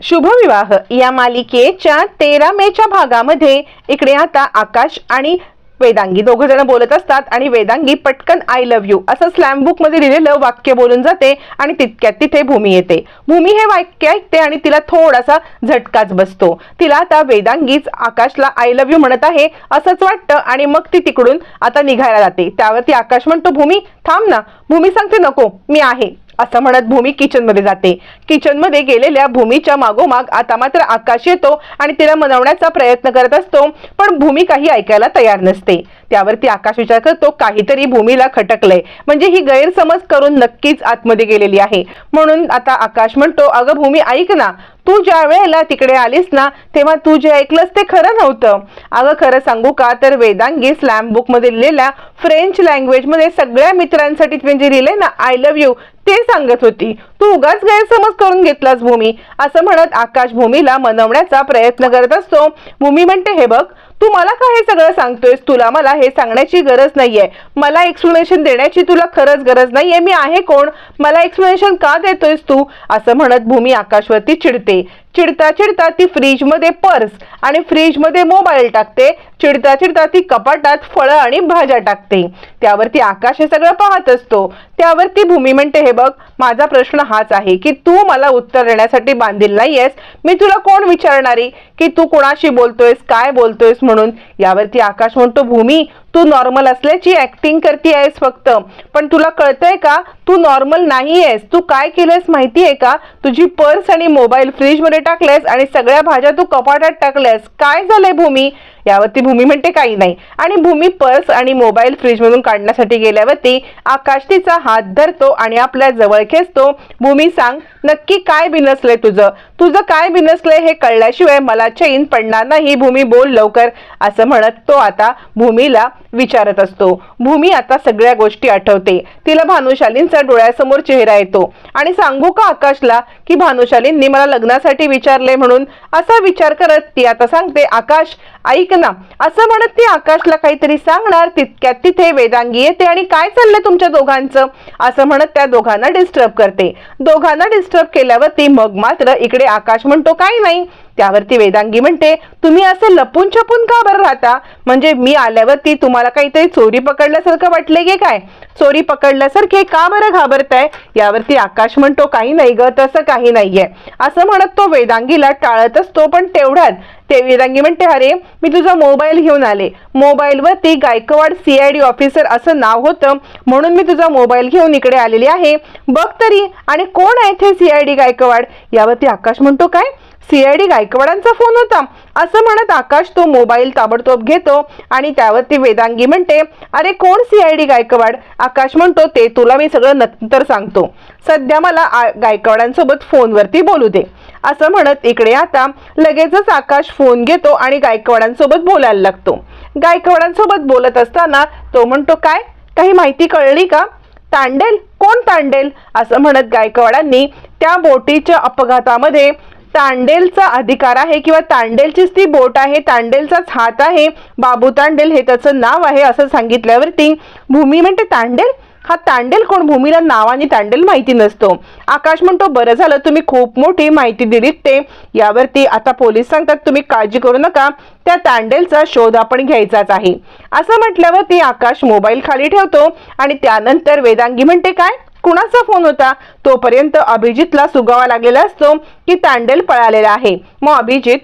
शुभविवाह. या मालिकेच्या तेरा मेच्या भागामध्ये इकडे आता आकाश आणि वेदांगी दोघ जण बोलत असतात आणि वेदांगी पटकन आय लव्ह यू असं स्लॅम बुकमध्ये लिहिलेलं वाक्य बोलून जाते आणि तितक्यात तिथे भूमी येते. भूमी हे वाक्य ऐकते आणि तिला थोडासा झटकाच बसतो. तिला आता वेदांगीच आकाशला आय लव्ह यू म्हणत आहे असंच वाटतं आणि मग ती तिकडून आता निघायला जाते. त्यावरती आकाश म्हणतो भूमी थांब ना. भूमी सांगते नको. मी आहे. असं म्हणत भूमी किचनमध्ये जाते. किचनमध्ये गेलेल्या भूमीच्या मागोमाग आता मात्र आकाश येतो आणि तिला मनवण्याचा प्रयत्न करत असतो पण भूमी काही ऐकायला तयार नसते. त्यावरती आकाश विचार करतो काहीतरी भूमीला खटकलंय. म्हणजे ही गैरसमज करून नक्कीच आतमध्ये गेलेली आहे. म्हणून आता आकाश म्हणतो अगं भूमी ऐक ना. तू ज्या वेळेला तिकडे आलीस ना तेव्हा तू जे ऐकलंस ते खरं नव्हतं. अगं खरं सांगू का? तर वेदांगी स्लॅम बुकमध्ये लिहिलेल्या फ्रेंच लँग्वेजमध्ये सगळ्या मित्रांसाठी म्हणजे लिहिले ना आय लव्ह यू ते सांगत होती. तू उगाच गैरसमज करून घेतलास भूमी असं म्हणत आकाश भूमीला मनवण्याचा प्रयत्न करत असतो. भूमी म्हणते हे बघ तू मला का हे सगळं सांगतोयस? तुला मला हे सांगण्याची गरज नाहीये. मला एक्सप्लेनेशन देण्याची तुला खरंच गरज नाहीये. मी आहे कोण? मला एक्सप्लेनेशन का देतोयस तू? असं म्हणत भूमी आकाशवरती चिडते. चिडता चिडता ती फ्रीजमध्ये पर्स आणि फ्रीजमध्ये मोबाईल टाकते. चिडता चिडता ती कपाटात फळं आणि भाज्या टाकते. त्यावरती आकाश हे सगळं पाहत असतो. त्यावरती भूमी म्हणते हे बघ माझा प्रश्न हाच आहे की तू मला उत्तर देण्यासाठी बांधील नाहीयेस. मी तुला कोण विचारणारी? की तू कोणाशी बोलतोयस काय बोलतोयस म्हणून? यावरती आकाश म्हणतो भूमी तू नॉर्मल असल्याची ऍक्टिंग करते आहेस फक्त. पण तुला कळतंय का? तू नॉर्मल नाही आहेस. तू काय केलंयस माहिती आहे का? तुझी पर्स आणि मोबाईल फ्रीजमध्ये टाकलेस आणि सगळ्या भाज्या तू कपाटात टाकल्यास. काय झालंय भूमी? यावरती भूमी म्हणते काही नाही. आणि भूमी पर्स आणि मोबाईल फ्रीजमधून काढण्यासाठी गेल्यावरती आकाश तिचा हात धरतो आणि आपल्या जवळ खेचतो. भूमी सांग नक्की काय बिनसलंय तुझं? तुझं काय बिनसलंय हे कळल्याशिवाय मला चैन पडणार नाही. भूमी बोल लवकर. असं म्हणत तो आता भूमीला विचारत असतो. भूमी आता सगळ्या गोष्टी आठवते. तिला भानुशालींचा डोळ्यासमोर चेहरा येतो. आणि सांगू का आकाशला की भानुशालींनी मला लग्नासाठी विचारले म्हणून? असा विचार करत ती आता सांगते आकाश ऐक ना असं म्हणत ती आकाशला काहीतरी सांगणार तितक्यात तिथे वेदांगी येते आणि काय चाललंय तुमच्या दोघांचं? असं म्हणत त्या दोघांना डिस्टर्ब करते. दोघांना डिस्टर्ब केल्यावरती मग मात्र इकडे आकाश म्हणतो काही नाही त्यावरती वेदांगी म्हणते तुम्ही असे लपून छपून का बरं राहता? म्हणजे मी आल्यावरती तुम्हाला काहीतरी चोरी पकडल्यासारखं वाटले की काय? चोरी पकडल्यासारखे का बरं घाबरताय? यावरती आकाश म्हणतो काही नाही ग तसं काही नाहीये. असं म्हणत तो वेदांगीला टाळत असतो पण तेवढ्यात ते वेदांगी म्हणते अरे मी तुझा मोबाईल घेऊन आले. मोबाईलवरती गायकवाड सीआयडी ऑफिसर असं नाव होतं म्हणून मी तुझा मोबाईल घेऊन इकडे आलेली आहे. बघ तरी आणि कोण आहे ते सीआयडी गायकवाड? यावरती आकाश म्हणतो काय? सीआयडी गायकवाडांचा फोन होता. असं म्हणत आकाश तो मोबाईल ताबडतोब घेतो आणि त्यावरती वेदांगी म्हणते अरे कोण सीआयडी गायकवाड? आकाश म्हणतो ते तुला मी सगळं नंतर सांगतो. सध्या मला आ- गायकवाडांसोबत फोनवरती बोलू दे. असं म्हणत इकडे आता लगेचच आकाश फोन घेतो आणि गायकवाडांसोबत बोलायला लागतो. गायकवाडांसोबत बोलत असताना तो म्हणतो काय? काही माहिती कळली का? तांडेल? कोण तांडेल? असं म्हणत गायकवाडांनी त्या बोटीच्या अपघातामध्ये तांडेलचा अधिकार आहे किंवा तांडेलचीच ती बोट आहे तांडेलचाच हात आहे बाबू तांडेल हे त्याचं नाव आहे असं सांगितल्यावरती भूमी म्हणते तांडेल? हा तांडेल कोण? भूमीला नावाने तांडेल माहिती नसतो. आकाश म्हणतो बरं झालं तुम्ही खूप मोठी माहिती दिलीत ते. यावरती आता पोलीस सांगतात तुम्ही काळजी करू नका त्या तांडेलचा शोध आपण घ्यायचाच आहे. असं म्हटल्यावरती आकाश मोबाईल खाली ठेवतो आणि त्यानंतर वेदांगी म्हणते काय? कुणाचा फोन होता? तोपर्यंत अभिजितला सुगावा लागलेला असतो की तांडेल पळालेला आहे. मग अभिजित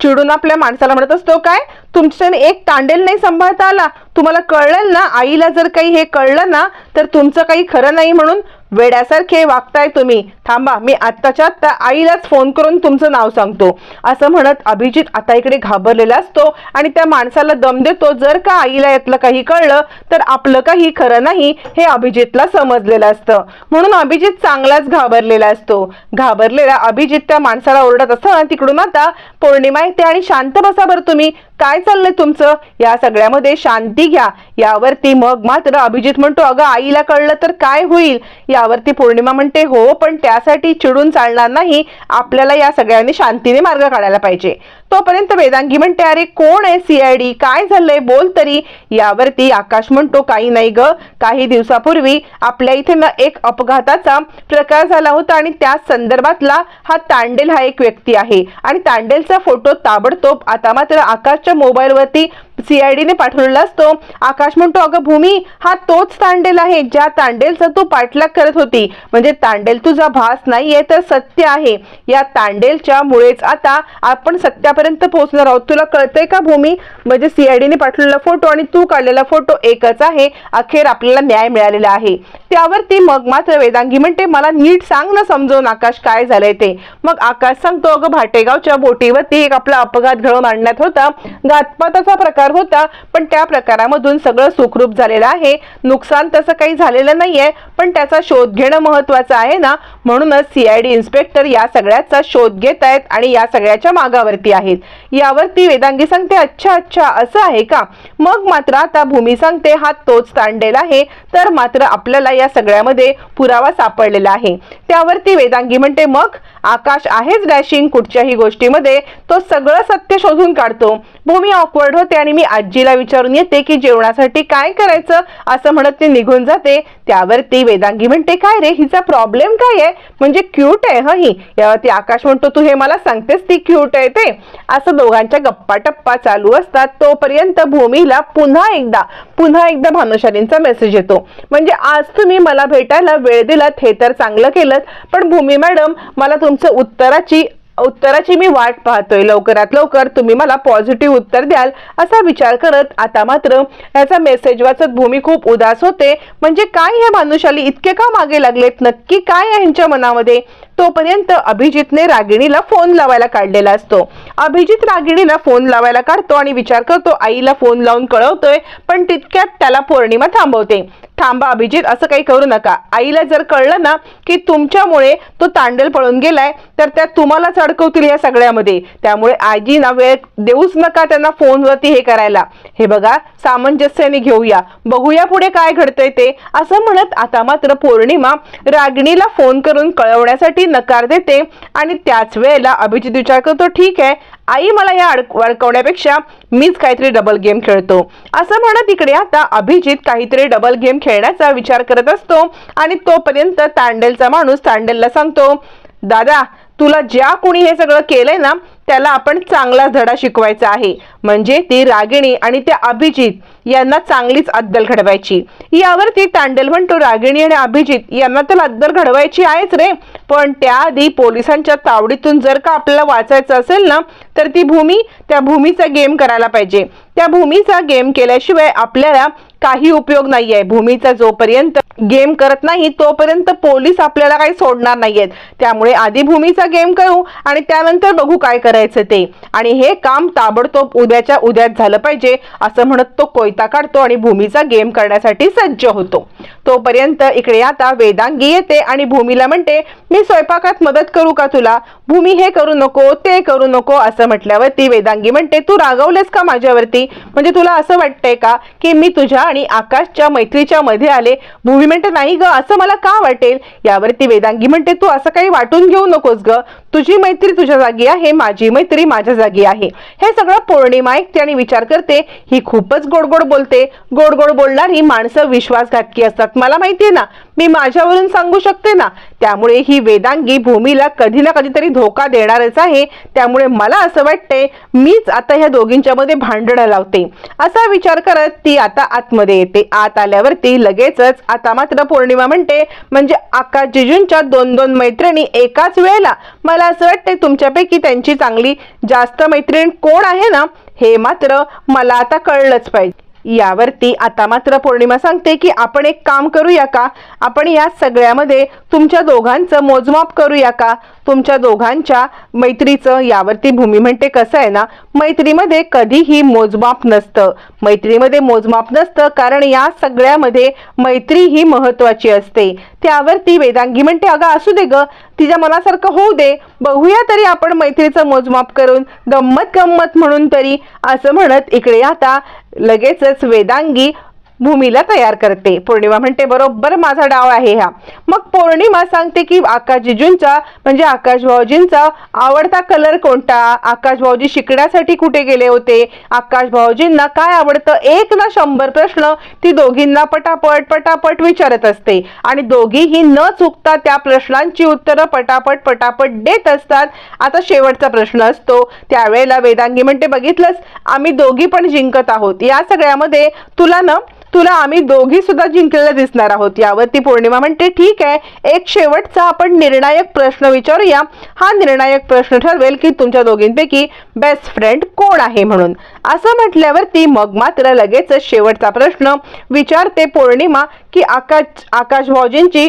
चिडून आपल्या माणसाला म्हणत असतो काय? तुमच्याने एक तांडेल नाही सांभाळता आला? तुम्हाला कळलं ना? आईला जर काही हे कळलं ना तर तुमचं काही खरं नाही म्हणून वेड्यासारखे वागताय तुम्ही. थांबा मी आत्ताच्या आत्ता आईलाच फोन करून तुमचं नाव सांगतो. असं म्हणत अभिजित आता इकडे घाबरलेला असतो आणि त्या माणसाला दम देतो. जर का आईला यातलं काही कळलं तर आपलं काही खरं नाही हे अभिजितला समजलेलं असतं. म्हणून अभिजित चांगलाच घाबरलेला असतो. घाबरलेला अभिजित त्या माणसाला ओरडत असताना तिकडून आता पौर्णिमा येते आणि शांत बसा बरं तुम्ही. काय चाललंय तुमचं? या सगळ्यामध्ये शांती घ्या. यावरती मग मात्र अभिजित म्हणतो अगं आईला कळलं तर काय होईल? यावरती पौर्णिमा म्हणते हो पण त्यासाठी चिडून चालणार नाही. आपल्याला या सगळ्यांनी शांतीने मार्ग काढायला पाहिजे. तोपर्यंत वेदांगी म्हणते अरे कोण आहे सीआयडी काय झालंय? बोल तरी. यावरती आकाश म्हणतो काही नाही ग. काही दिवसापूर्वी आपल्या इथे ना एक अपघाताचा प्रकार झाला होता आणि त्या संदर्भातला हा तांडेल हा एक व्यक्ती आहे. आणि तांडेलचा फोटो ताबडतोब आता मात्र आकाशच्या मोबाईलवरती सीआयडीने पाठवलेला असतो. आकाश म्हणतो अगं भूमी हा तोच तांडेल आहे ज्या तांडेलचा तू पाठलाग करत होती. म्हणजे तांडेल तुझा भास नाहीये तर सत्य आहे. या तांडेलच्या मुळेच आता आपण सत्यापर्यंत पोहोचणार आहोत. तुला कळतंय का भूमी? म्हणजे सीआयडीने पाठवलेला फोटो आणि तू काढलेला फोटो एकच आहे. अखेर आपल्याला न्याय मिळालेला आहे. त्यावरती मग मात्र वेदांगी म्हणते मला नीट सांग ना समजवून आकाश काय झालंय ते. मग आकाश सांगतो अगं भाटेगावच्या बोटीवरती एक आपला अपघात घडवून आणण्यात होता. घातपाताचा प्रकार होता पण त्या प्रकारामधून सगळं सुखरूप झालेलं आहे. नुकसान तसं काही झालेलं नाहीये पण त्याचा शोध घेणं महत्वाचं आहे ना? म्हणूनच सीआयडी इन्स्पेक्टर या सगळ्याचा शोध घेत आहेत आणि या सगळ्याच्या मागावरती आहेत. यावरती वेदांगी सांगते अच्छा अच्छा असं आहे का? मग मात्र आता भूमी सांगते हा तोच तांडेल आहे तर मात्र आपल्याला या सगळ्यामध्ये पुरावा सापडलेला आहे. त्यावरती वेदांगी म्हणते मग? आकाश आहेच डॅशिंग कुठच्याही गोष्टीमध्ये तो सगळं सत्य शोधून काढतो. भूमी ऑकवर्ड होते आणि मी आजीला विचारून येते की जेवणासाठी काय करायचं असं म्हणत ती निघून जाते. त्यावर ती वेदांगी म्हणते काय रे हिचा प्रॉब्लेम काय आहे? म्हणजे क्यूट आहे ह ही. यावरती आकाश म्हणतो तू हे मला सांगतेस ती क्यूट आहे ते. असं दोघांच्या गप्पा टप्पा चालू असतात. तोपर्यंत भूमीला पुन्हा एकदा पुन्हा एकदा भानुशालींचा मेसेज येतो. म्हणजे आज तुम्ही मला भेटायला वेळ दिलात हे तर चांगलं केलं पण भूमी मॅडम मला तुमचं उत्तराची उत्तराची मी वाट पाहतोय. लवकरात लवकर तुम्ही मला पॉझिटिव्ह उत्तर द्याल असा विचार करत आता मात्र याचा मेसेज वाचत भूमी खूप उदास होते. म्हणजे काय हे भानुशाली इतके का मागे लागलेत? नक्की काय आहे यांच्या मनामध्ये? तोपर्यंत अभिजितने रागिणीला फोन लावायला काढलेला असतो. अभिजित रागिणीला फोन लावायला काढतो आणि विचार करतो आईला फोन लावून कळवतोय पण तितक्यात त्याला पौर्णिमा थांबवते. थांबा अभिजित असं काही करू नका. आईला जर कळलं ना की तुमच्यामुळे तो तांडेल पळून गेलाय तर त्या तुम्हालाच अडकवतील या सगळ्यामध्ये. त्यामुळे आजीना वेळ देऊच नका त्यांना फोनवरती हे करायला. हे बघा सामंजस्याने घेऊया. बघूया पुढे काय घडतंय ते. असं म्हणत आता मात्र पौर्णिमा रागिणीला फोन करून कळवण्यासाठी नकार देते आणि त्याच वेळेला अभिजित विचार करतो ठीक आहे आई मला या अडक अडकवण्यापेक्षा मीच काहीतरी डबल गेम खेळतो. असं म्हणत इकडे आता अभिजित काहीतरी डबल गेम खेळण्याचा विचार करत असतो आणि तोपर्यंत तांडेलचा माणूस तांडेलला सांगतो दादा तुला ज्या कोणी हे सगळं केलंय ना त्याला आपण चांगला धडा शिकवायचा आहे. म्हणजे ती रागिणी आणि त्या अभिजित यांना चांगलीच अद्दल घडवायची. यावरती तांडेल म्हणतो रागिणी आणि अभिजित यांना तर अद्दल घडवायची आहेच रे. पण त्याआधी पोलिसांच्या तावडीतून जर का आपल्याला वाचायचं असेल ना तर ती भूमी त्या भूमीचा गेम करायला पाहिजे. त्या भूमीचा गेम केल्याशिवाय आपल्याला काही उपयोग नाही आहे भूमीचा जोपर्यंत गेम करत नाही तोपर्यंत पोलीस आपल्याला काही सोडणार नाहीयेत. त्यामुळे आधी भूमीचा गेम करू आणि त्यानंतर बघू काय करायचं ते. आणि हे काम ताबडतोब उद्याच्या उद्यात झालं पाहिजे असं म्हणत तो कोयता काढतो आणि भूमीचा गेम करण्यासाठी सज्ज होतो. तोपर्यंत इकडे आता वेदांगी येते आणि भूमीला म्हणते मी स्वयंपाकात मदत करू का तुला? भूमी हे करू नको ते करू नको असं म्हटल्यावर ती वेदांगी म्हणते तू रागवलेस का माझ्यावरती? म्हणजे तुला असं वाटतंय का की मी तुझ्या आणि आकाशच्या मैत्रीच्या मध्ये आले? भूमी म्हणते नाही ग असं मला का वाटेल? यावरती वेदांगी म्हणते तू असं काही वाटून घेऊ नकोस ग. तुझी मैत्री तुझ्या जागी आहे माझी मैत्री माझ्या जागी आहे. हे सगळं पौर्णिमा ऐकते आणि विचार करते ही खूपच गोड गोड बोलते. गोड गोड बोलणारी माणसं विश्वासघातकी असतात मला माहितीये ना. मी माझ्यावरून सांगू शकते ना? त्यामुळे ही वेदांगी भूमीला कधी ना कधीतरी धोका देणारच आहे. त्यामुळे मला असं वाटतंय मीच आता ह्या दोघींच्या मध्ये भांडणं लावते. असा विचार करत ती आता आतमध्ये येते. आत आल्यावरती लगेचच आता मात्र पौर्णिमा म्हणते म्हणजे आकाश जिजूंच्या दोन दोन मैत्रिणी एकाच वेळेला. मला असं वाटतंय तुमच्यापैकी त्यांची चांगली जास्त मैत्रीण कोण आहे ना? हे मात्र मला आता कळलंच पाहिजे. यावरती आता मात्र पौर्णिमा सांगते की आपण एक काम करूया का? आपण या सगळ्यामध्ये तुमच्या दोघांचं मोजमाप करूया का? तुमच्या दोघांच्या मैत्रीचं यावरती भूमी म्हणते कसं आहे ना? मैत्रीमध्ये कधीही मोजमाप नसतं. मैत्रीमध्ये मोजमाप नसतं कारण या सगळ्यामध्ये मैत्री ही महत्वाची असते. त्यावरती वेदांगी म्हणते अगं असू दे ग तिच्या मनासारखं होऊ दे. बघूया तरी आपण मैत्रीचं मोजमाप करून गंमत गंमत म्हणून तरी असं म्हणत इकडे आता लगेचच वेदांगी भूमीला तयार करते. पौर्णिमा म्हणते बरोबर माझा डाव आहे हा. मग पौर्णिमा सांगते की आकाश जिजूंचा म्हणजे आकाश भाऊजींचा आवडता कलर कोणता? आकाश भाऊजी शिकण्यासाठी कुठे गेले होते? आकाश भाऊजींना काय आवडतं? एक ना शंभर प्रश्न ती दोघींना पटापट पटापट विचारत असते. आणि दोघीही न चुकता त्या प्रश्नांची उत्तरं पटापट पटापट देत असतात. आता शेवटचा प्रश्न असतो. त्यावेळेला वेदांगी म्हणते बघितलंस आम्ही दोघी पण जिंकत आहोत. या सगळ्यामध्ये तुला ना तुला आम्ही दोघी सुद्धा जिंकलेलं दिसणार आहोत. यावरती पौर्णिमा म्हणते ठीक आहे एक शेवटचा आपण निर्णायक प्रश्न विचारूया. हा निर्णायक प्रश्न ठरवेल की तुमच्या दोघींपैकी बेस्ट फ्रेंड कोण आहे म्हणून. असं म्हटल्यावरती मग मात्र लगेच शेवटचा प्रश्न विचारते पौर्णिमा की आकाश आकाश भाऊजींची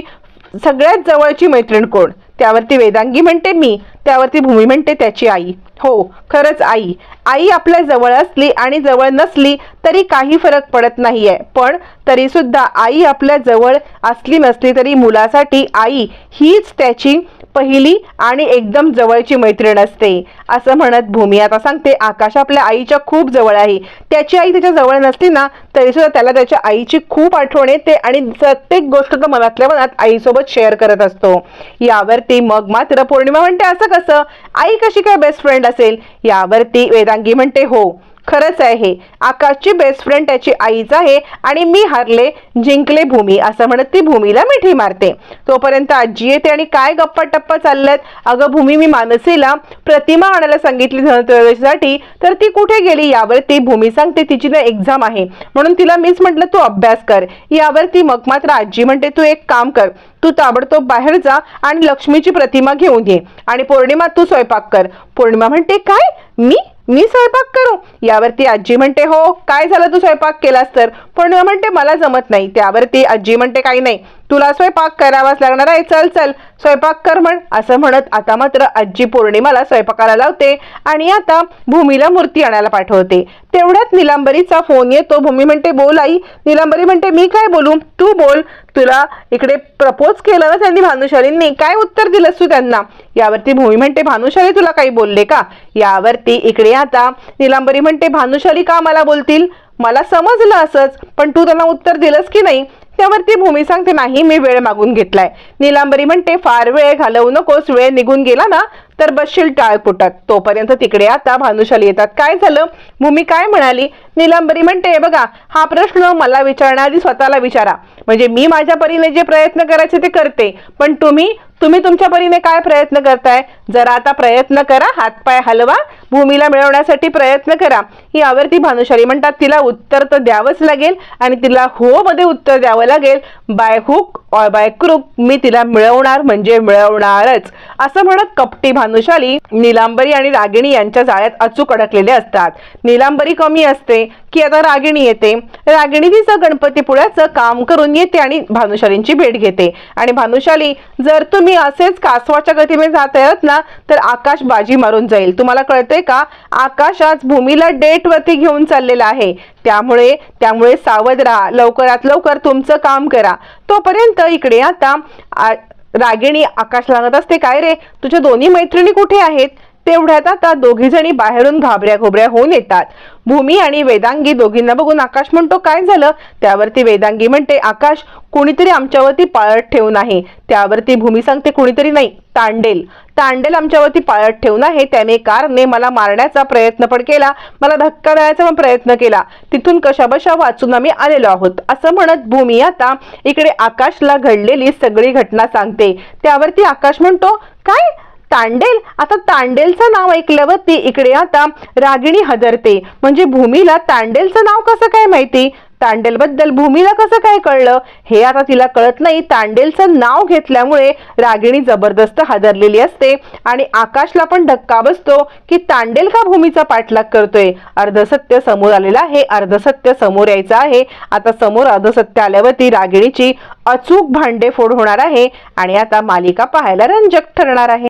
सगळ्यात जवळची मैत्रीण कोण? त्यावरती वेदांगी म्हणते मी. त्यावरती भूमी म्हणते त्याची आई. हो खरंच आई. आई आपल्या जवळ असली आणि जवळ नसली तरी काही फरक पडत नाहीये. पण तरी सुद्धा आई आपल्या जवळ असली नसली तरी मुलासाठी आई हीच त्याची पहिली आणि एकदम जवळची मैत्रीण असते. असं म्हणत भूमी आता सांगते आकाश आपल्या आईच्या खूप जवळ आहे. त्याची आई त्याच्याजवळ नसली ना तरी सुद्धा त्याला त्याच्या आईची खूप आठवण येते आणि प्रत्येक गोष्ट तो मनातल्या मनात आईसोबत शेअर करत असतो. यावरती मग मात्र पौर्णिमा म्हणते असं कसं? आई कशी काय बेस्ट फ्रेंड असेल? यावरती वेदांगी म्हणते हो. खरंच आहे. हे आकाशची बेस्ट फ्रेंड त्याची आईच आहे आणि मी हारले जिंकले भूमी असं म्हणत ती भूमीला मिठी मारते. तोपर्यंत आजी येते आणि काय गप्पा टप्पा चालल्यात? अगं भूमी मी मानसीला प्रतिमा आणायला सांगितली धनत्रयोदशीसाठी तर ती कुठे गेली? यावर ती भूमी सांगते तिची ना एक्झाम आहे. म्हणून तिला मीच म्हटलं तू अभ्यास कर. यावर ती मग मात्र आजी म्हणते तू एक काम कर. तू ताबडतोब बाहेर जा आणि लक्ष्मीची प्रतिमा घेऊन ये आणि पौर्णिमा तू स्वयंपाक कर. पौर्णिमा म्हणते काय? मी? मी स्वयंपाक करू? यावरती आजी म्हणते हो काय झालं तू स्वयंपाक केलास तर? पण म्हणते मला जमत नाही. त्यावरती आजी म्हणते काही नाही. तुला स्वयंपाक करावाच लागणार आहे. चल चल. स्वयंपाक कर म्हण. असं म्हणत आता मात्र आजी पौर्णिमाला स्वयंपाकाला लावते आणि आता भूमीला मूर्ती आणायला पाठवते. तेवढ्यात निलांबरीचा फोन येतो. भूमी म्हणते बोल आई. निलांबरी म्हणते मी काय बोलू? तू बोल. तुला इकडे प्रपोज केलं ना त्यांनी भानुशालींनी. काय उत्तर दिलंस तू त्यांना? यावरती भूमी म्हणते भानुशाली तुला काही बोलले का? यावरती इकडे आता निलांबरी म्हणते भानुशाली का मला बोलतील? मला समजलं असंच पण तू त्यांना उत्तर दिलंस की नाही त्यावरती भूमी सांगते नाही मी वेळ मागून घेतलाय. निलांबरी म्हणते फार वेळ घालवू नकोस वेळ निघून गेला ना तर बसशील टाळपुटात तोपर्यंत तिकडे आता भानुशाली येतात. काय झालं? भूमी काय म्हणाली? निलांबरी म्हणते बघा हा प्रश्न मला विचारण्याआधी स्वतःला विचारा. म्हणजे मी माझ्या परीने जे प्रयत्न करायचे ते करते पण तुम्ही तुम्ही तुमच्या परीने काय प्रयत्न करताय? जरा आता प्रयत्न करा हातपाय हलवा भूमीला मिळवण्यासाठी प्रयत्न करा. ही आवर्ती भानुशाली म्हणतात तिला उत्तर तर द्यावंच लागेल आणि तिला हो मध्ये उत्तर द्यावं लागेल. By hook or by crook मी तिला मिळवणार म्हणजे मिळवणारच. असं म्हणत कपटी भानुशाली निलांबरी आणि रागिणी यांच्या जाळ्यात अचूक अडकलेले असतात. निलांबरी कमी असते की आता रागिणी येते. रागिणी तिचं गणपतीपुळ्याचं काम करून येते आणि भानुशालींची भेट घेते. आणि भानुशाली जर तुम्ही असेच कासवाच्या गतीने जात आहात ना तर आकाश बाजी मारून जाईल. तुम्हाला कळतंय का? आकाश आज भूमीला डेट वरती घेऊन चाललेला आहे. त्यामुळे त्यामुळे सावध राहा. लवकरात लवकर तुमचं काम करा. तोपर्यंत इकडे आता रागिणी आकाश लागत असते. काय रे? तुझ्या दोन्ही मैत्रिणी कुठे आहेत? तेवढ्यात आता दोघी जणी बाहेरून घाबऱ्या घोबऱ्या होऊन येतात. भूमी आणि वेदांगी दोघींना बघून आकाश म्हणतो काय झालं? त्यावरती वेदांगी म्हणते आकाश कुणीतरी आमच्यावरती पाळत ठेवून आहे त्यावरती भूमी सांगते कुणीतरी नाही तांडेल. तांडेल आमच्यावरती पाळत ठेवून आहे त्याने कारने मला मारण्याचा प्रयत्न पण केला मला धक्का द्यायचा पण प्रयत्न केला. तिथून कशाबशा वाचून आम्ही आलेलो आहोत. असं म्हणत भूमी आता इकडे आकाशला घडलेली सगळी घटना सांगते. त्यावरती आकाश म्हणतो काय? तांडेल. आता तांडेलचं नाव ऐकल्यावरती इकडे आता रागिणी हजरते. म्हणजे भूमीला तांडेलचं नाव कसं काय माहिती? तांडेल बद्दल भूमीला कसं काय कळलं? हे आता तिला कळत नाही. तांडेलचं नाव घेतल्यामुळे रागिणी जबरदस्त हादरलेली असते आणि आकाशला पण धक्का बसतो की तांडेल का भूमीचा पाठलाग करतोय? अर्धसत्य समोर आलेलं आहे. अर्धसत्य समोर यायचं आहे. आता समोर अर्धसत्य आल्यावरती रागिणीची अचूक भांडेफोड होणार आहे आणि आता मालिका पाहायला रंजक ठरणार आहे.